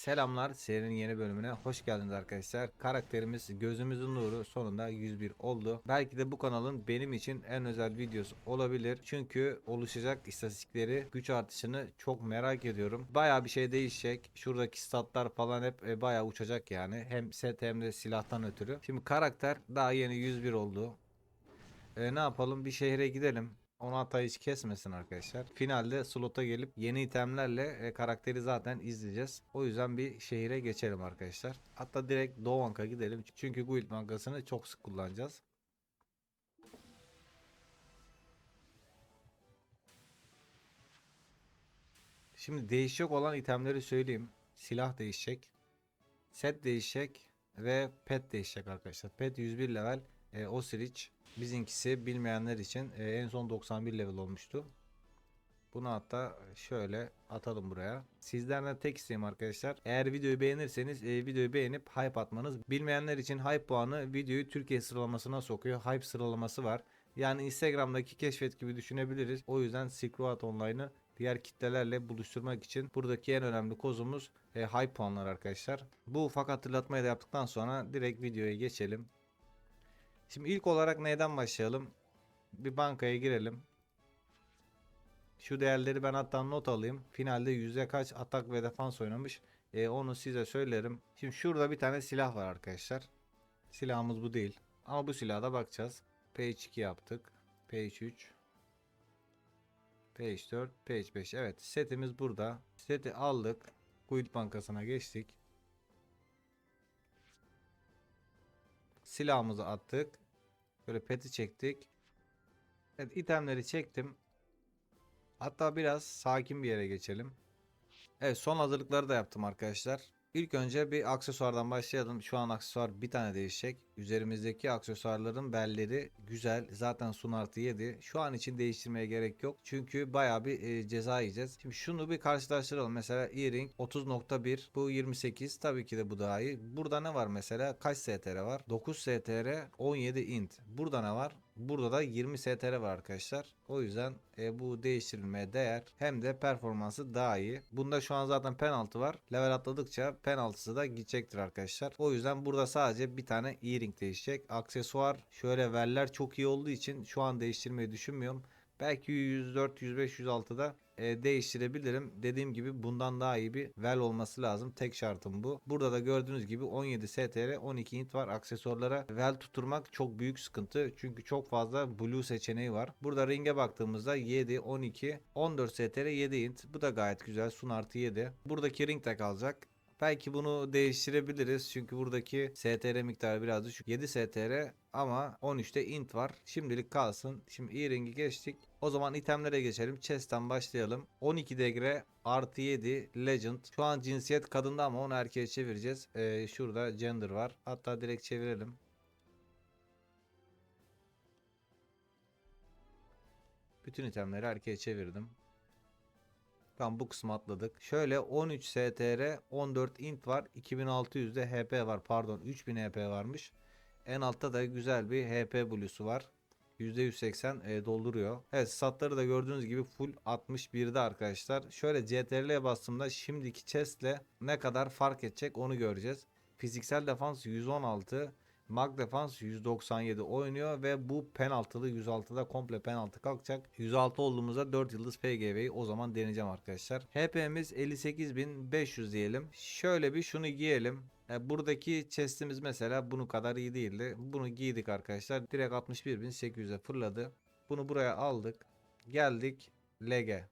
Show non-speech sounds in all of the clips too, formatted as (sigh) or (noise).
Selamlar serinin yeni bölümüne hoş geldiniz arkadaşlar. Karakterimiz gözümüzün nuru sonunda 101 oldu. Belki de bu kanalın benim için en özel videosu olabilir. Çünkü oluşacak istatistikleri güç artışını çok merak ediyorum. Baya bir şey değişecek. Şuradaki statlar falan hep e, baya uçacak yani. Hem set hem de silahtan ötürü. Şimdi karakter daha yeni 101 oldu. E, ne yapalım bir şehre gidelim. Onu hatta hiç kesmesin arkadaşlar. Finalde slota gelip yeni itemlerle e, karakteri zaten izleyeceğiz. O yüzden bir şehire geçelim arkadaşlar. Hatta direkt Doğank'a gidelim. Çünkü Guild Bankası'nı çok sık kullanacağız. Şimdi değişecek olan itemleri söyleyeyim. Silah değişecek. Set değişecek. Ve pet değişecek arkadaşlar. Pet 101 level. E, Osirich. Bizimkisi bilmeyenler için e, en son 91 level olmuştu. Bunu hatta şöyle atalım buraya. Sizlerden tek isteğim arkadaşlar. Eğer videoyu beğenirseniz e, videoyu beğenip hype atmanız. Bilmeyenler için hype puanı videoyu Türkiye sıralamasına sokuyor. Hype sıralaması var. Yani Instagram'daki keşfet gibi düşünebiliriz. O yüzden Road Online'ı diğer kitlelerle buluşturmak için buradaki en önemli kozumuz e, hype puanlar arkadaşlar. Bu ufak hatırlatmayı da yaptıktan sonra direkt videoya geçelim. Şimdi ilk olarak neyden başlayalım? Bir bankaya girelim. Şu değerleri ben hatta not alayım. Finalde yüzde kaç atak ve defans oynamış. E, onu size söylerim. Şimdi şurada bir tane silah var arkadaşlar. Silahımız bu değil. Ama bu silaha da bakacağız. P2 yaptık. P3 P4 P5 Evet setimiz burada. Seti aldık. Guild bankasına geçtik. Silahımızı attık. Böyle peti çektik. Evet itemleri çektim. Hatta biraz sakin bir yere geçelim. Evet son hazırlıkları da yaptım arkadaşlar. İlk önce bir aksesuardan başlayalım. Şu an aksesuar bir tane değişecek. Üzerimizdeki aksesuarların belleri güzel. Zaten sun artı 7. Şu an için değiştirmeye gerek yok. Çünkü baya bir e, ceza yiyeceğiz. Şimdi şunu bir karşılaştıralım. Mesela earring 30.1 bu 28. Tabii ki de bu daha iyi. Burada ne var mesela? Kaç STR var? 9 STR 17 int. Burada ne var? Burada da 20 STR var arkadaşlar. O yüzden e, bu değiştirilmeye değer. Hem de performansı daha iyi. Bunda şu an zaten penaltı var. Level atladıkça penaltısı da gidecektir arkadaşlar. O yüzden burada sadece bir tane earring değişecek. Aksesuar şöyle veller çok iyi olduğu için şu an değiştirmeyi düşünmüyorum. Belki 104, 105, 106'da e, değiştirebilirim. Dediğim gibi bundan daha iyi bir vel olması lazım. Tek şartım bu. Burada da gördüğünüz gibi 17 STR 12 int var. Aksesuarlara vel tutturmak çok büyük sıkıntı. Çünkü çok fazla blue seçeneği var. Burada ringe baktığımızda 7, 12, 14 STR 7 int. Bu da gayet güzel. Sun artı 7. Buradaki ring de kalacak. Belki bunu değiştirebiliriz. Çünkü buradaki STR miktarı biraz düşük. 7 STR ama 13'te int var. Şimdilik kalsın. Şimdi e-ring'i geçtik. O zaman itemlere geçelim. Chest'ten başlayalım. 12 degre artı 7 legend. Şu an cinsiyet kadında ama onu erkeğe çevireceğiz. Ee, şurada gender var. Hatta direkt çevirelim. Bütün itemleri erkeğe çevirdim. Tamam bu kısmı atladık. Şöyle 13 STR 14 int var. 2600'de HP var. Pardon 3000 HP varmış. En altta da güzel bir HP blue'su var. %180 e, dolduruyor. Evet statları da gördüğünüz gibi full 61'de arkadaşlar. Şöyle CTRL'ye bastığımda şimdiki chest'le ne kadar fark edecek onu göreceğiz. Fiziksel defans 116. Mag defans 197 oynuyor ve bu penaltılı 106'da komple penaltı kalkacak. 106 olduğumuzda 4 yıldız PGV'yi o zaman deneyeceğim arkadaşlar. HP'miz 58.500 diyelim. Şöyle bir şunu giyelim. E, buradaki chest'imiz mesela bunu kadar iyi değildi. Bunu giydik arkadaşlar. Direkt 61.800'e fırladı. Bunu buraya aldık. Geldik leg'e.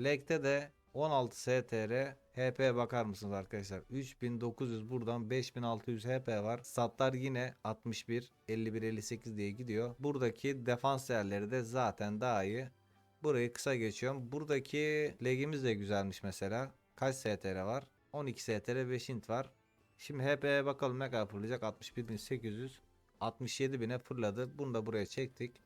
Leg'de de 16 STR HP bakar mısınız arkadaşlar? 3900 buradan 5600 HP var. Statlar yine 61, 51, 58 diye gidiyor. Buradaki defans değerleri de zaten daha iyi. Burayı kısa geçiyorum. Buradaki legimiz de güzelmiş mesela. Kaç STR var? 12 STR 5 int var. Şimdi HP'ye bakalım ne kadar fırlayacak? 61.800 67.000'e fırladı. Bunu da buraya çektik.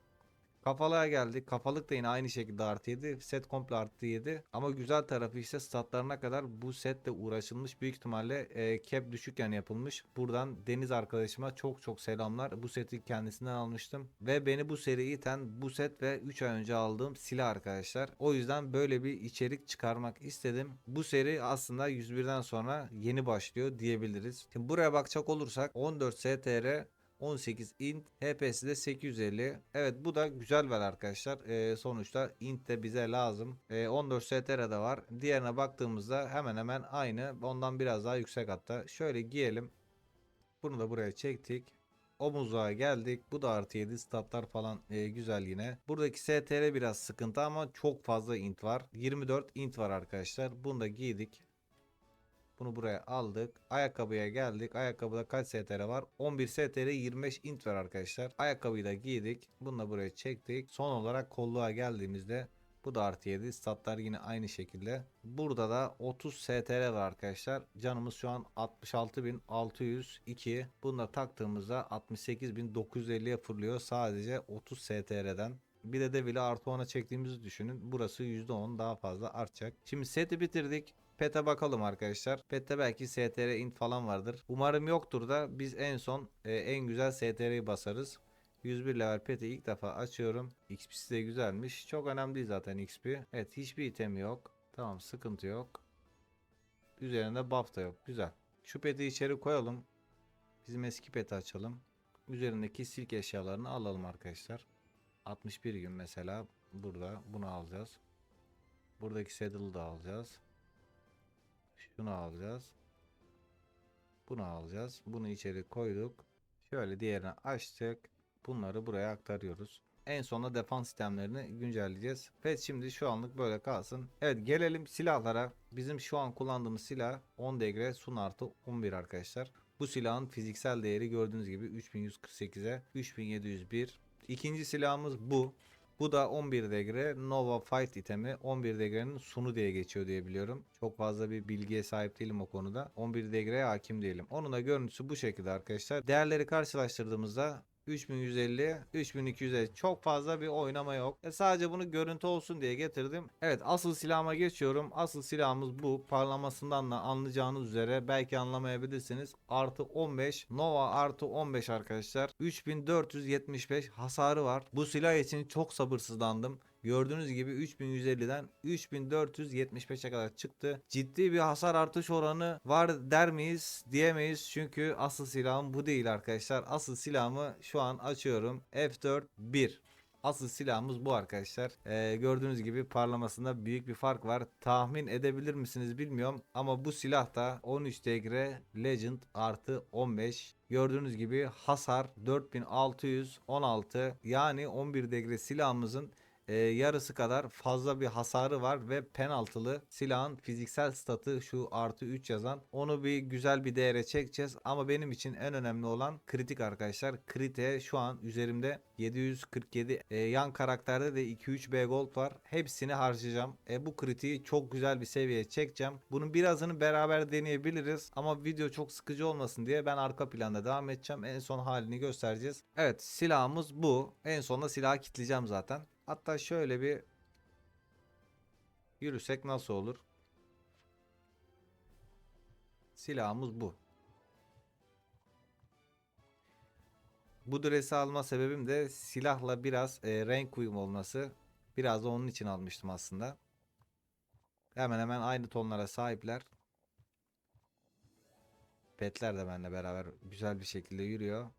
Kafalığa geldik. Kafalık da yine aynı şekilde artı 7. Set komple artı 7. Ama güzel tarafı ise statlarına kadar bu setle uğraşılmış. Büyük ihtimalle e, cap düşükken yapılmış. Buradan Deniz arkadaşıma çok çok selamlar. Bu seti kendisinden almıştım. Ve beni bu seriye iten bu set ve 3 ay önce aldığım silah arkadaşlar. O yüzden böyle bir içerik çıkarmak istedim. Bu seri aslında 101'den sonra yeni başlıyor diyebiliriz. Şimdi buraya bakacak olursak 14 STR 18 int HP'si de 850. Evet bu da güzel ver arkadaşlar. Ee, sonuçta int de bize lazım. Ee, 14 STR'de var. Diğerine baktığımızda hemen hemen aynı. Ondan biraz daha yüksek hatta. Şöyle giyelim. Bunu da buraya çektik. Omuzluğa geldik. Bu da artı 7 statlar falan e, güzel yine. Buradaki STR biraz sıkıntı ama çok fazla int var. 24 int var arkadaşlar. Bunu da giydik. Bunu buraya aldık. Ayakkabıya geldik. Ayakkabıda kaç STR var? 11 STR 25 int var arkadaşlar. Ayakkabıyı da giydik. Bunu da buraya çektik. Son olarak kolluğa geldiğimizde bu da artı 7. Statlar yine aynı şekilde. Burada da 30 STR var arkadaşlar. Canımız şu an 66.602. Bunu da taktığımızda 68.950'ye fırlıyor. Sadece 30 STR'den. Bir de de bile artı 10'a çektiğimizi düşünün. Burası %10 daha fazla artacak. Şimdi seti bitirdik. Pet'e bakalım arkadaşlar. Pet'te belki STR int falan vardır. Umarım yoktur da biz en son e, en güzel STR'yi basarız. 101 level pet'i ilk defa açıyorum. XP'si de güzelmiş. Çok önemli değil zaten XP. Evet hiçbir itemi yok. Tamam sıkıntı yok. Üzerinde buff da yok. Güzel. Şu pet'i içeri koyalım. Bizim eski pet'i açalım. Üzerindeki silk eşyalarını alalım arkadaşlar. 61 gün mesela burada bunu alacağız. Buradaki saddle'ı da alacağız. Şunu alacağız. Bunu alacağız. Bunu içeri koyduk. Şöyle diğerini açtık. Bunları buraya aktarıyoruz. En sonunda defans sistemlerini güncelleyeceğiz. Pet şimdi şu anlık böyle kalsın. Evet gelelim silahlara. Bizim şu an kullandığımız silah 10 degre sun artı 11 arkadaşlar. Bu silahın fiziksel değeri gördüğünüz gibi 3148'e 3701. İkinci silahımız bu. Bu da 11 degre Nova Fight itemi. 11 degrenin sunu diye geçiyor diye biliyorum. Çok fazla bir bilgiye sahip değilim o konuda. 11 degreye hakim değilim. Onun da görüntüsü bu şekilde arkadaşlar. Değerleri karşılaştırdığımızda 3150, 3250 çok fazla bir oynama yok. E sadece bunu görüntü olsun diye getirdim. Evet asıl silahıma geçiyorum. Asıl silahımız bu. Parlamasından da anlayacağınız üzere belki anlamayabilirsiniz. Artı 15 Nova artı 15 arkadaşlar. 3475 hasarı var. Bu silah için çok sabırsızlandım. Gördüğünüz gibi 3150'den 3475'e kadar çıktı. Ciddi bir hasar artış oranı var der miyiz? Diyemeyiz. Çünkü asıl silahım bu değil arkadaşlar. Asıl silahımı şu an açıyorum. F4 1. Asıl silahımız bu arkadaşlar. Ee, gördüğünüz gibi parlamasında büyük bir fark var. Tahmin edebilir misiniz bilmiyorum. Ama bu silah da 13 degre Legend artı 15. Gördüğünüz gibi hasar 4616. Yani 11 degre silahımızın e, yarısı kadar fazla bir hasarı var ve penaltılı silahın fiziksel statı şu artı 3 yazan. Onu bir güzel bir değere çekeceğiz ama benim için en önemli olan kritik arkadaşlar. Kritiğe şu an üzerimde 747 e, yan karakterde de 2-3 B gold var. Hepsini harcayacağım. E, bu kritiği çok güzel bir seviyeye çekeceğim. Bunun birazını beraber deneyebiliriz ama video çok sıkıcı olmasın diye ben arka planda devam edeceğim. En son halini göstereceğiz. Evet silahımız bu. En sonunda silahı kitleyeceğim zaten Hatta şöyle bir yürüsek nasıl olur? Silahımız bu. Bu dresi alma sebebim de silahla biraz e, renk uyum olması. Biraz da onun için almıştım aslında. Hemen hemen aynı tonlara sahipler. Petler de benimle beraber güzel bir şekilde yürüyor.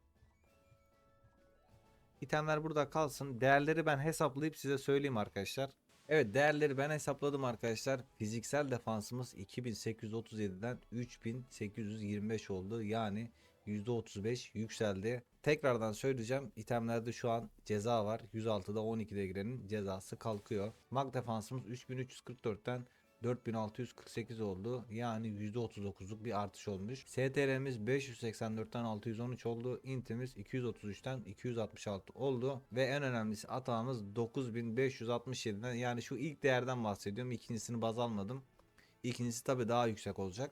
İtemler burada kalsın. Değerleri ben hesaplayıp size söyleyeyim arkadaşlar. Evet değerleri ben hesapladım arkadaşlar. Fiziksel defansımız 2837'den 3825 oldu. Yani %35 yükseldi. Tekrardan söyleyeceğim. İtemlerde şu an ceza var. 106'da 12 degrenin cezası kalkıyor. Mag defansımız 3344'ten 4648 oldu. Yani %39'luk bir artış olmuş. STR'miz 584'ten 613 oldu. Intimiz 233'ten 266 oldu. Ve en önemlisi atağımız 9567'den yani şu ilk değerden bahsediyorum. İkincisini baz almadım. İkincisi tabi daha yüksek olacak.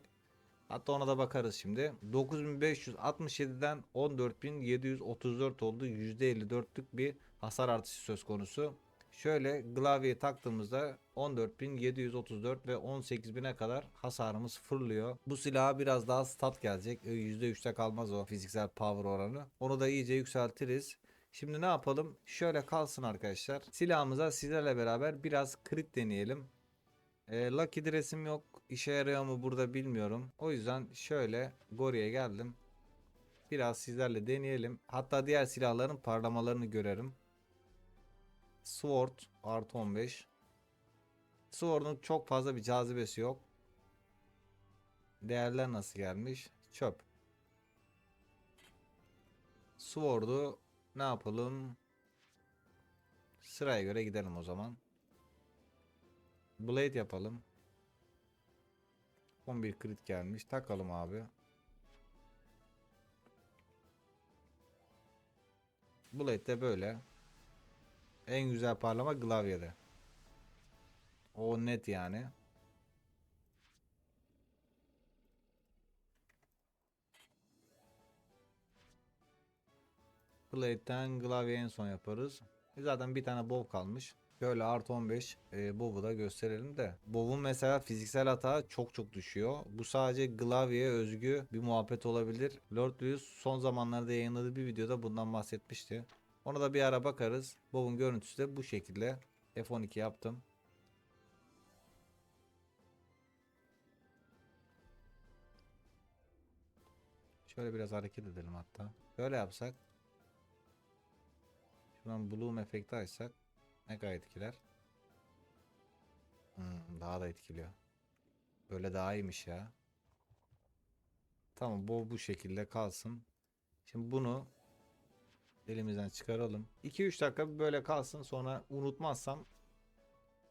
Hatta ona da bakarız şimdi. 9567'den 14734 oldu. %54'lük bir hasar artışı söz konusu. Şöyle klavyeyi taktığımızda 14.734 ve 18.000'e kadar hasarımız fırlıyor. Bu silaha biraz daha stat gelecek. %3'te kalmaz o fiziksel power oranı. Onu da iyice yükseltiriz. Şimdi ne yapalım? Şöyle kalsın arkadaşlar. Silahımıza sizlerle beraber biraz crit deneyelim. E, Lucky Dress'im yok. İşe yarıyor mu burada bilmiyorum. O yüzden şöyle Gori'ye geldim. Biraz sizlerle deneyelim. Hatta diğer silahların parlamalarını görelim. Sword artı 15. Sword'un çok fazla bir cazibesi yok. Değerler nasıl gelmiş? Çöp. Sword'u ne yapalım? Sıraya göre gidelim o zaman. Blade yapalım. 11 crit gelmiş. Takalım abi. Blade de böyle. En güzel parlama klavyede. O net yani. Blade'den klavye en son yaparız. E Zaten bir tane bow kalmış. Böyle artı 15 e, bow'u da gösterelim de. Bow'un mesela fiziksel hata çok çok düşüyor. Bu sadece klavyeye özgü bir muhabbet olabilir. Lord Lewis son zamanlarda yayınladığı bir videoda bundan bahsetmişti. Ona da bir ara bakarız. Bow'un görüntüsü de bu şekilde. F12 yaptım. Şöyle biraz hareket edelim hatta. Böyle yapsak. Şuradan bloom efekti açsak ne kadar etkiler? Hmm, daha da etkiliyor. Böyle daha iyiymiş ya. Tamam bu bu şekilde kalsın. Şimdi bunu elimizden çıkaralım. 2-3 dakika böyle kalsın sonra unutmazsam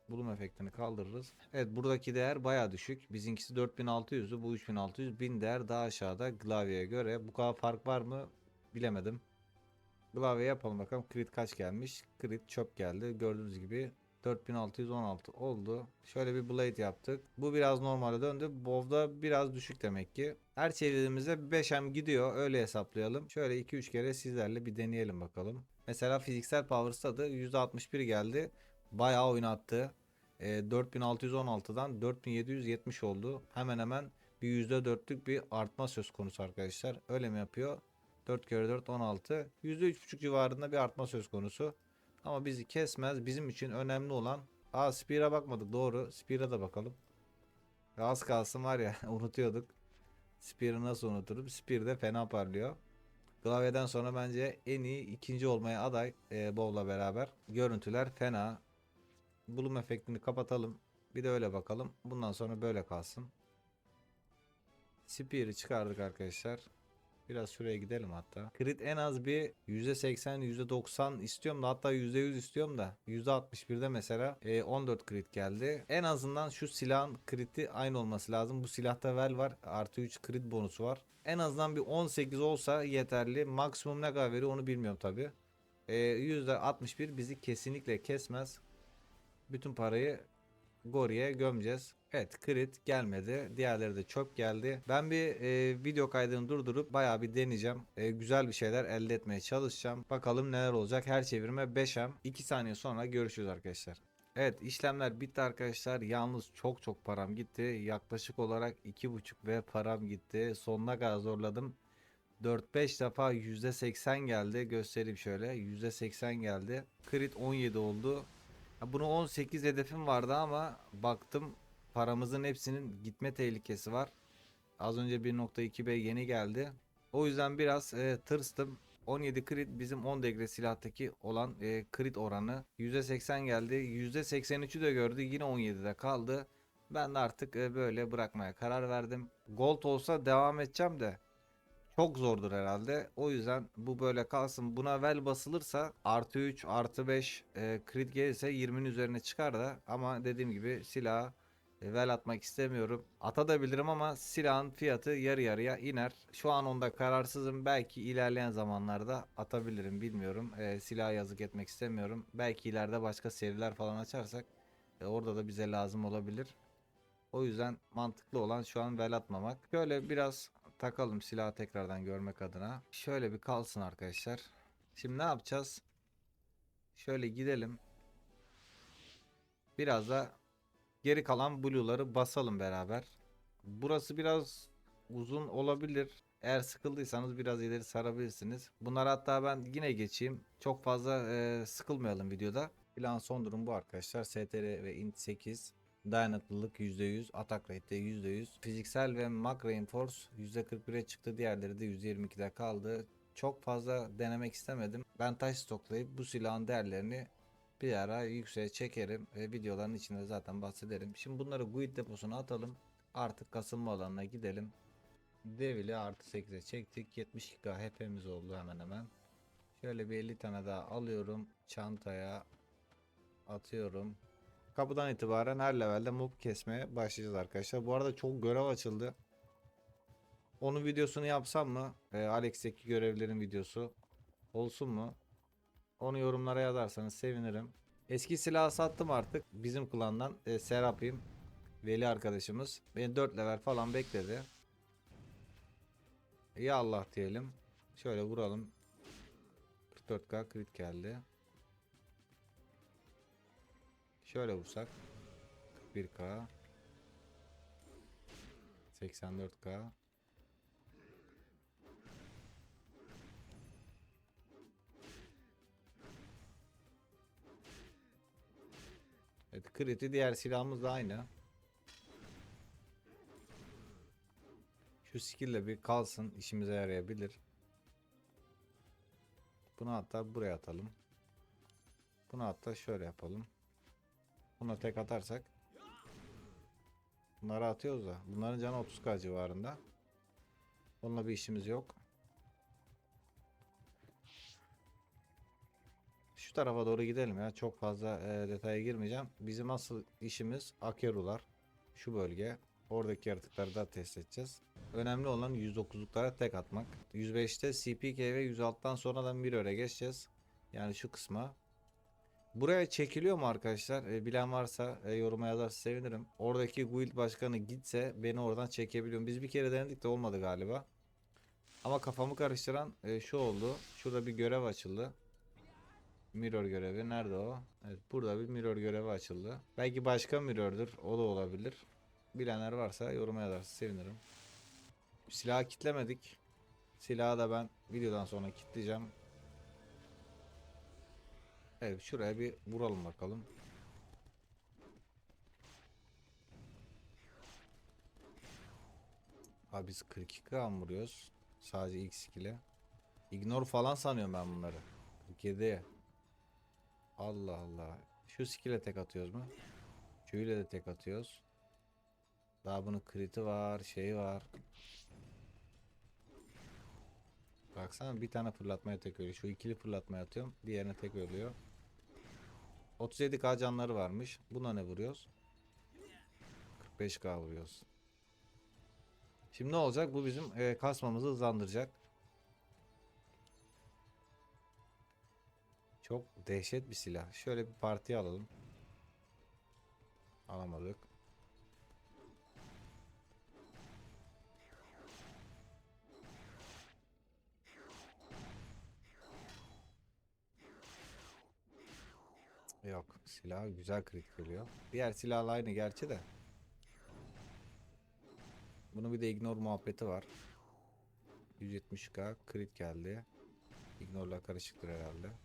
bulum efektini kaldırırız. Evet buradaki değer baya düşük. Bizimkisi 4600'ü bu 3600. 1000 değer daha aşağıda klavyeye göre. Bu kadar fark var mı bilemedim. Klavye yapalım bakalım. Crit kaç gelmiş? Crit çöp geldi. Gördüğünüz gibi 4616 oldu. Şöyle bir blade yaptık. Bu biraz normale döndü. Bow'da biraz düşük demek ki. Her çevirdiğimizde 5M gidiyor. Öyle hesaplayalım. Şöyle 2-3 kere sizlerle bir deneyelim bakalım. Mesela fiziksel power stat'ı %61 geldi. Bayağı oynattı. E, 4616'dan 4770 oldu. Hemen hemen bir %4'lük bir artma söz konusu arkadaşlar. Öyle mi yapıyor? 4 kere 4 16. %3.5 civarında bir artma söz konusu. Ama bizi kesmez. Bizim için önemli olan Aa Spear'a bakmadık doğru. Spear'a da bakalım. Az kalsın var ya (laughs) unutuyorduk. Spear'ı nasıl unuturum? Spear de fena parlıyor. Klavyeden sonra bence en iyi ikinci olmaya aday e, Bow'la beraber. Görüntüler fena. Bloom efektini kapatalım. Bir de öyle bakalım. Bundan sonra böyle kalsın. Spear'ı çıkardık arkadaşlar. Biraz şuraya gidelim hatta. Crit en az bir %80 %90 istiyorum da hatta %100 istiyorum da %61'de mesela e, 14 crit geldi. En azından şu silahın crit'i aynı olması lazım. Bu silahta vel var. Artı 3 crit bonusu var. En azından bir 18 olsa yeterli. Maksimum ne kadar veriyor onu bilmiyorum tabi. E, %61 bizi kesinlikle kesmez. Bütün parayı Gori'ye gömeceğiz. Evet crit gelmedi. Diğerleri de çöp geldi. Ben bir e, video kaydını durdurup bayağı bir deneyeceğim. E, güzel bir şeyler elde etmeye çalışacağım. Bakalım neler olacak. Her çevirme 5M. 2 saniye sonra görüşürüz arkadaşlar. Evet işlemler bitti arkadaşlar. Yalnız çok çok param gitti. Yaklaşık olarak 2.5 ve param gitti. Sonuna kadar zorladım. 4-5 defa %80 geldi. Göstereyim şöyle. %80 geldi. Crit 17 oldu. Ya Bunu 18 hedefim vardı ama baktım paramızın hepsinin gitme tehlikesi var. Az önce 1.2B yeni geldi. O yüzden biraz e, tırstım. 17 crit bizim 10 degre silahtaki olan e, crit oranı. %80 geldi. %83'ü de gördü. Yine 17'de kaldı. Ben de artık e, böyle bırakmaya karar verdim. Gold olsa devam edeceğim de çok zordur herhalde. O yüzden bu böyle kalsın. Buna vel basılırsa artı 3 artı 5 e, crit gelirse 20'nin üzerine çıkar da ama dediğim gibi silah vel atmak istemiyorum. Atabilirim ama silahın fiyatı yarı yarıya iner. Şu an onda kararsızım. Belki ilerleyen zamanlarda atabilirim bilmiyorum. E, silah yazık etmek istemiyorum. Belki ileride başka seriler falan açarsak e, orada da bize lazım olabilir. O yüzden mantıklı olan şu an vel atmamak. Şöyle biraz takalım silahı tekrardan görmek adına. Şöyle bir kalsın arkadaşlar. Şimdi ne yapacağız? Şöyle gidelim. Biraz da geri kalan blue'ları basalım beraber. Burası biraz uzun olabilir. Eğer sıkıldıysanız biraz ileri sarabilirsiniz. Bunları hatta ben yine geçeyim. Çok fazla e, sıkılmayalım videoda. Plan son durum bu arkadaşlar. STR ve int 8. Dayanıklılık %100, atak rate %100, fiziksel ve mak reinforce %41'e çıktı. Diğerleri de %22'de kaldı. Çok fazla denemek istemedim. Ben taş stoklayıp bu silahın değerlerini bir ara yükseğe çekerim. ve videoların içinde zaten bahsederim. Şimdi bunları guild deposuna atalım. Artık kasılma alanına gidelim. Devil'i artı 8'e çektik. 72k HP'miz oldu hemen hemen. Şöyle bir 50 tane daha alıyorum. Çantaya atıyorum. Kapıdan itibaren her levelde mob kesmeye başlayacağız arkadaşlar. Bu arada çok görev açıldı. Onun videosunu yapsam mı? Ee, Alex'teki görevlerin videosu olsun mu? Onu yorumlara yazarsanız sevinirim. Eski silahı sattım artık. Bizim klandan e, Serap'im. Veli arkadaşımız. Beni 4 level falan bekledi. Ya Allah diyelim. Şöyle vuralım. 44k crit geldi. Şöyle vursak. 41k. 84k. Evet, crit'i diğer silahımız da aynı. Şu skill'le bir kalsın işimize yarayabilir. Bunu hatta buraya atalım. Bunu hatta şöyle yapalım. Buna tek atarsak Bunları atıyoruz da. Bunların canı 30k civarında. Onunla bir işimiz yok. Şu tarafa doğru gidelim ya. Çok fazla e, detaya girmeyeceğim. Bizim asıl işimiz Akerular. Şu bölge. Oradaki yaratıkları da test edeceğiz. Önemli olan 109'luklara tek atmak. 105'te CPK ve 106'dan sonradan bir öre geçeceğiz. Yani şu kısma. Buraya çekiliyor mu arkadaşlar? E, bilen varsa e, yoruma yazarsa sevinirim. Oradaki guild başkanı gitse beni oradan çekebiliyorum. Biz bir kere denedik de olmadı galiba. Ama kafamı karıştıran e, şu oldu. Şurada bir görev açıldı. Mirror görevi. Nerede o? Evet burada bir mirror görevi açıldı. Belki başka mirror'dur. O da olabilir. Bilenler varsa yoruma yazarsa sevinirim. Silahı kitlemedik. Silahı da ben videodan sonra kitleyeceğim. Evet şuraya bir vuralım bakalım. Abi biz 42k mı vuruyoruz? Sadece x ile. Ignore falan sanıyorum ben bunları. 47. Allah Allah. Şu skill'e tek atıyoruz mu? Şöyle de tek atıyoruz. Daha bunun kriti var, şey var. Baksana bir tane fırlatmaya tek ölüyor. Şu ikili fırlatmaya atıyorum. Diğerine tek ölüyor. 37k canları varmış. Buna ne vuruyoruz? 45k vuruyoruz. Şimdi ne olacak? Bu bizim e, kasmamızı hızlandıracak. Çok dehşet bir silah. Şöyle bir parti alalım. Alamadık. Yok. Silah güzel kritik geliyor. Diğer silahla aynı gerçi de. Bunun bir de ignore muhabbeti var. 170k crit geldi. Ignore'la karışıktır herhalde.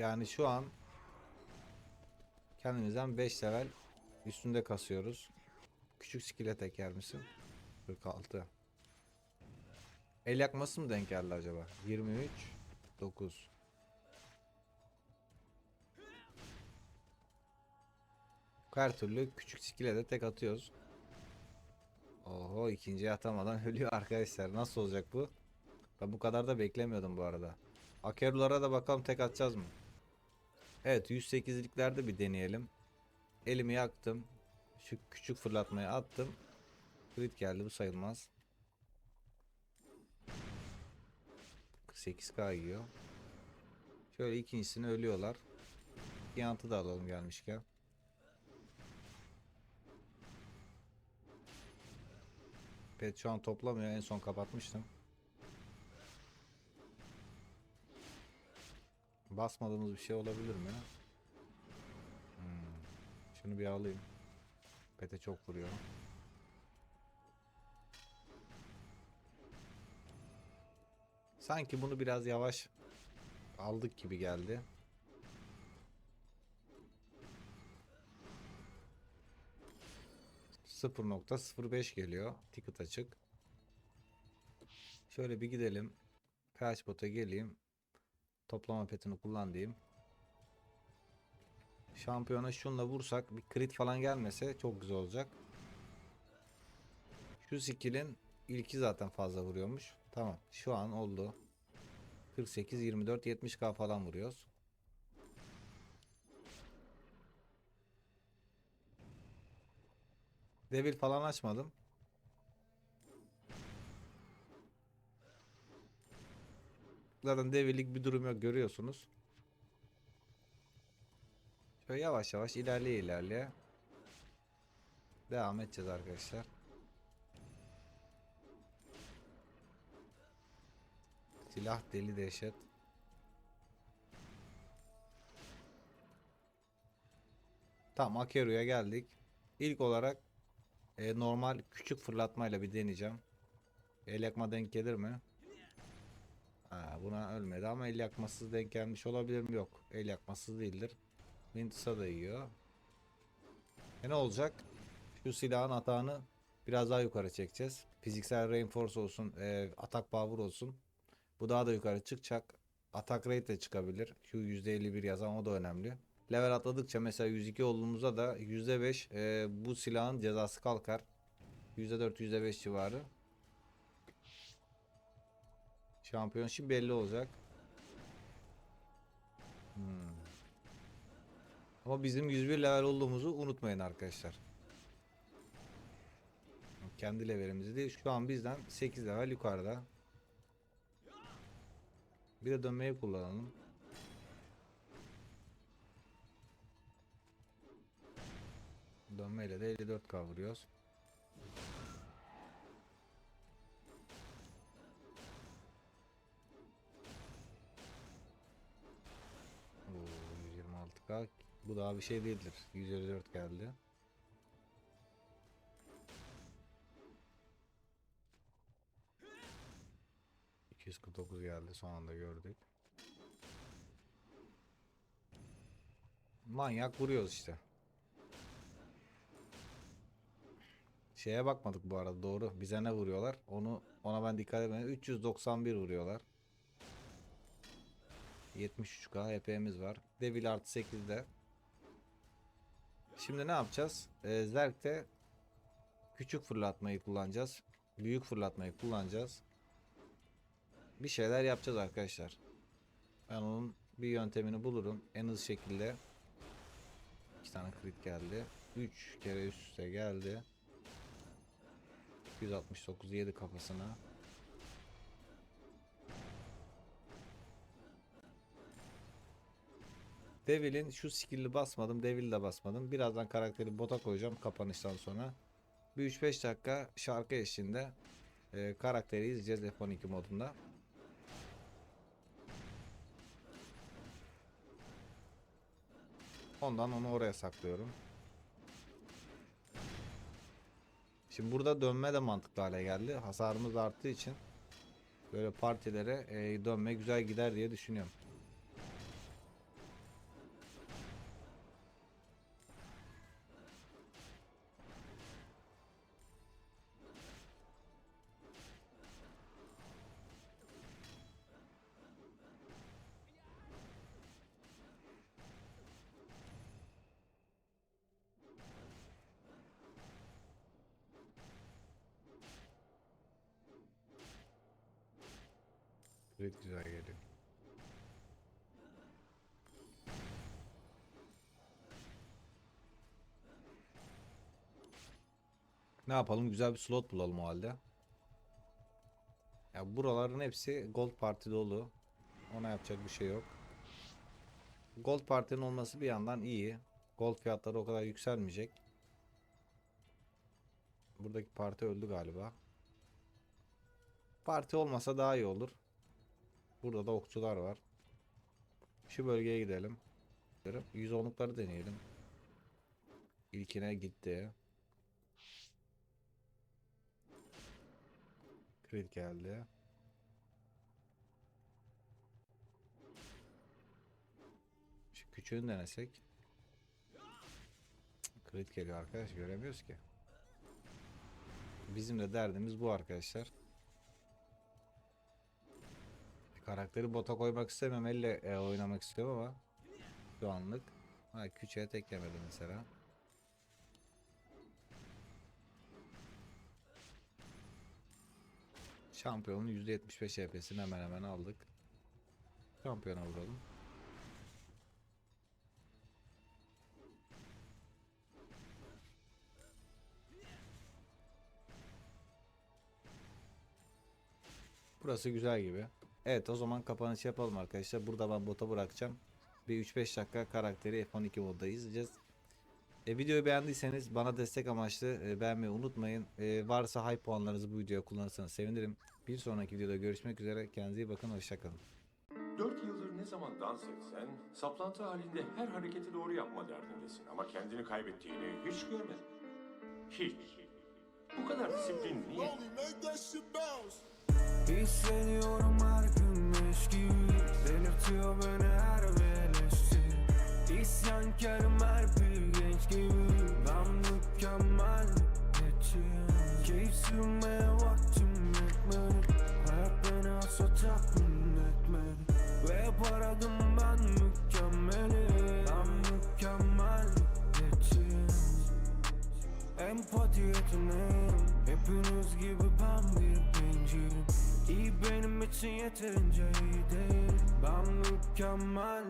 Yani şu an kendimizden 5 level üstünde kasıyoruz. Küçük skill'e teker misin? 46. El yakması mı denk geldi acaba? 23 9 Her türlü küçük skill'e de tek atıyoruz. Oho ikinciye atamadan (laughs) ölüyor arkadaşlar. Nasıl olacak bu? Ben bu kadar da beklemiyordum bu arada. Akerulara da bakalım tek atacağız mı? Evet 108'liklerde bir deneyelim. Elimi yaktım. Şu küçük fırlatmayı attım. Crit geldi bu sayılmaz. 8k yiyor. Şöyle ikincisini ölüyorlar. Yantı da alalım gelmişken. Pet şu an toplamıyor. En son kapatmıştım. Basmadığımız bir şey olabilir mi? Hmm. Şunu bir alayım. Pete çok vuruyor. Sanki bunu biraz yavaş aldık gibi geldi. .05 geliyor. Ticket açık. Şöyle bir gidelim. Kaç bota geleyim. Toplama petini kullan diyeyim. Şampiyona şunla vursak bir crit falan gelmese çok güzel olacak. Şu skill'in ilki zaten fazla vuruyormuş. Tamam. Şu an oldu. 48, 24, 70k falan vuruyoruz. Devil falan açmadım. Zaten devirlik bir durum yok görüyorsunuz. Şöyle yavaş yavaş ilerleye ilerleye. Devam edeceğiz arkadaşlar. Silah deli dehşet. Tamam Akeru'ya geldik. İlk olarak e, normal küçük fırlatmayla bir deneyeceğim. El yakma denk gelir mi? Ha, buna ölmedi ama el yakmasız denk gelmiş olabilir mi? Yok. El yakmasız değildir. Mintus'a da yiyor. E ne olacak? Şu silahın atağını biraz daha yukarı çekeceğiz. Fiziksel reinforce olsun, e, atak power olsun. Bu daha da yukarı çıkacak. Atak rate de çıkabilir. Şu %51 yazan o da önemli. Level atladıkça mesela 102 olduğumuzda da %5 e, bu silahın cezası kalkar. %4 %5 civarı. Şampiyonşip belli olacak. Hmm. Ama bizim 101 level olduğumuzu unutmayın arkadaşlar. Kendi levelimizi değil. Şu an bizden 8 level yukarıda. Bir de dönmeyi kullanalım. Dönmeyle de 54 kavuruyoruz. 126k. Bu daha bir şey değildir. 154 geldi. ...249 geldi son anda gördük. Manyak vuruyoruz işte. Şeye bakmadık bu arada doğru. Bize ne vuruyorlar? Onu ona ben dikkat etmedim. 391 vuruyorlar. 73k HP'miz var. Devil artı 8'de. Şimdi ne yapacağız? Ee, Zerk'te küçük fırlatmayı kullanacağız. Büyük fırlatmayı kullanacağız. Bir şeyler yapacağız arkadaşlar. Ben onun bir yöntemini bulurum. En hızlı şekilde. İki tane crit geldi. 3 kere üst üste geldi. 269 yedi kafasına. Devil'in şu skill'i basmadım. Devil de basmadım. Birazdan karakteri bota koyacağım kapanıştan sonra. Bir 3-5 dakika şarkı eşliğinde e, karakteri izleyeceğiz F12 modunda. Ondan onu oraya saklıyorum. Şimdi burada dönme de mantıklı hale geldi. Hasarımız arttığı için böyle partilere e, dönme güzel gider diye düşünüyorum. Evet güzel geliyor. Ne yapalım? Güzel bir slot bulalım o halde. Ya buraların hepsi Gold Parti dolu. Ona yapacak bir şey yok. Gold partinin olması bir yandan iyi. Gold fiyatları o kadar yükselmeyecek. Buradaki parti öldü galiba. Parti olmasa daha iyi olur. Burada da okçular var. Şu bölgeye gidelim. 110'lukları deneyelim. İlkine gitti. Crit geldi. Şu küçüğünü denesek. Crit geliyor arkadaş göremiyoruz ki. Bizim de derdimiz bu arkadaşlar. Karakteri bota koymak istemem elle e, oynamak istiyorum ama şu anlık ha, küçüğe tek yemedi mesela. Şampiyonun %75 HP'sini hemen hemen aldık. Şampiyona vuralım. Burası güzel gibi. Evet o zaman kapanış yapalım arkadaşlar. Burada ben bota bırakacağım. Bir 3-5 dakika karakteri F12 modda izleyeceğiz. E, videoyu beğendiyseniz bana destek amaçlı e, beğenmeyi unutmayın. E, varsa hype puanlarınızı bu videoya kullanırsanız sevinirim. Bir sonraki videoda görüşmek üzere. Kendinize iyi bakın. Hoşçakalın. Dört yıldır ne zaman dans etsen, saplantı halinde her hareketi doğru yapma derdindesin. Ama kendini kaybettiğini hiç görmedim. Hiç. Bu kadar disiplin niye? Hissediyorum her gün gibi Delirtiyor beni her eleştiri İsyankarım her bir genç gibi Ben mükemmel geçim. Keyif sürmeye vaktim yetmedi Hayat beni asla tatmin etmedi. Ve hep ben mükemmeli Ben mükemmel geçim. Empati yeteneğim Hepiniz gibi için yeterince iyi Ben mükemmel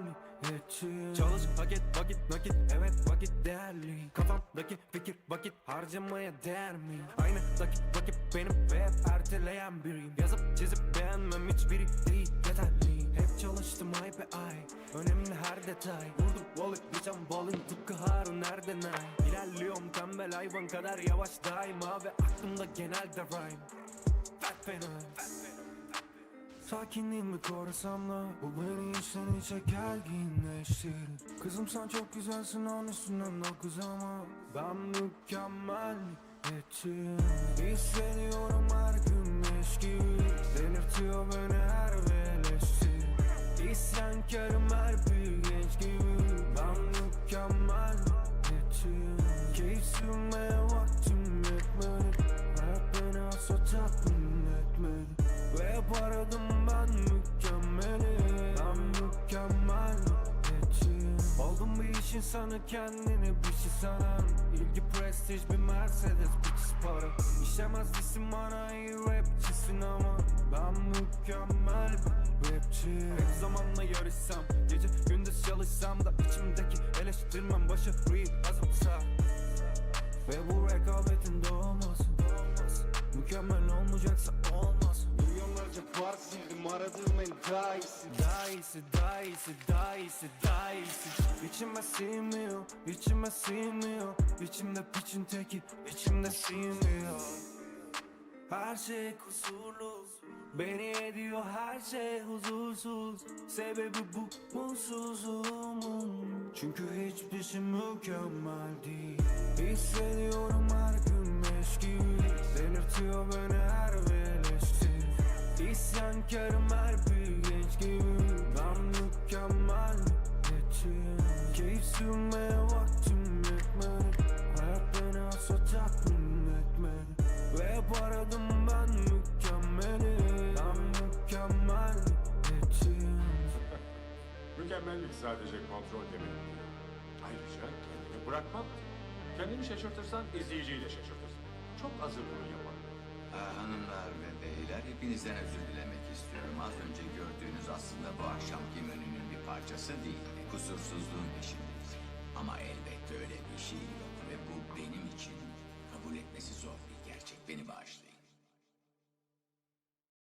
yetim Çalış hak et vakit nakit. Evet vakit değerli. Kafamdaki fikir vakit harcamaya değer mi? Aynı dakik vakit benim ve hep erteleyen biriyim. Yazıp çizip beğenmem hiçbiri değil yeterli. Hep çalıştım ay be ay. Önemli her detay. Vurdum balık geçen balın tıpkı Harun Erdenay. İlerliyorum tembel hayvan kadar yavaş daima Ve aklımda genelde rhyme. Fat fena Sakinliğimi korusam da Bu beni içten içe gerginleştirir Kızım sen çok güzelsin on üstünden dokuz ama Ben mükemmel yetim Hissediyorum her gün gibi. Delirtiyor beni her eleştiri İsyankarım her bir genç gibi. Ben mükemmel yetim Keyif sürmeye insanı kendini şey sanan. İlgi prestij bir Mercedes bir para. İşlemez isim bana iyi rapçisin ama Ben mükemmel bir rapçi. Hep zamanla yarışsam Gece gündüz çalışsam da içimdeki eleştirmem başarıyı azımsa. Ve bu rekabetin doğması. Mükemmel olmayacaksa sildim aradığım en daha iyisi Daha iyisi, daha iyisi, daha iyisi, daha iyisi İçime sinmiyor, içime sinmiyor İçimde piçin teki, içimde sinmiyor her şey kusurlu Beni ediyor her şey huzursuz. Sebebi bu mutsuzluğumun Çünkü hiçbir şey mükemmel değil. Hissediyorum her gün gibi Delirtiyor beni her eleştiri İsyankarım her bir genç gibi Ben mükemmel yetim Keyif sürmeye vaktim yetmedi Hayat beni asla tatmin etmedi Ve hep aradım ben mükemmeli Ben mükemmel yetim Mükemmellik sadece kontrol demek. Ayrıca kendini bırakmak. Kendini şaşırtırsan izleyiciyi de şaşırtırsın. Çok azı bunu yapan. Ha, hanımlar ve beyler hepinizden özür dilemek istiyorum. Az önce gördüğünüz aslında bu akşamki menünün bir parçası değil. Kusursuzluğun peşindeyiz. Ama elbette öyle bir şey.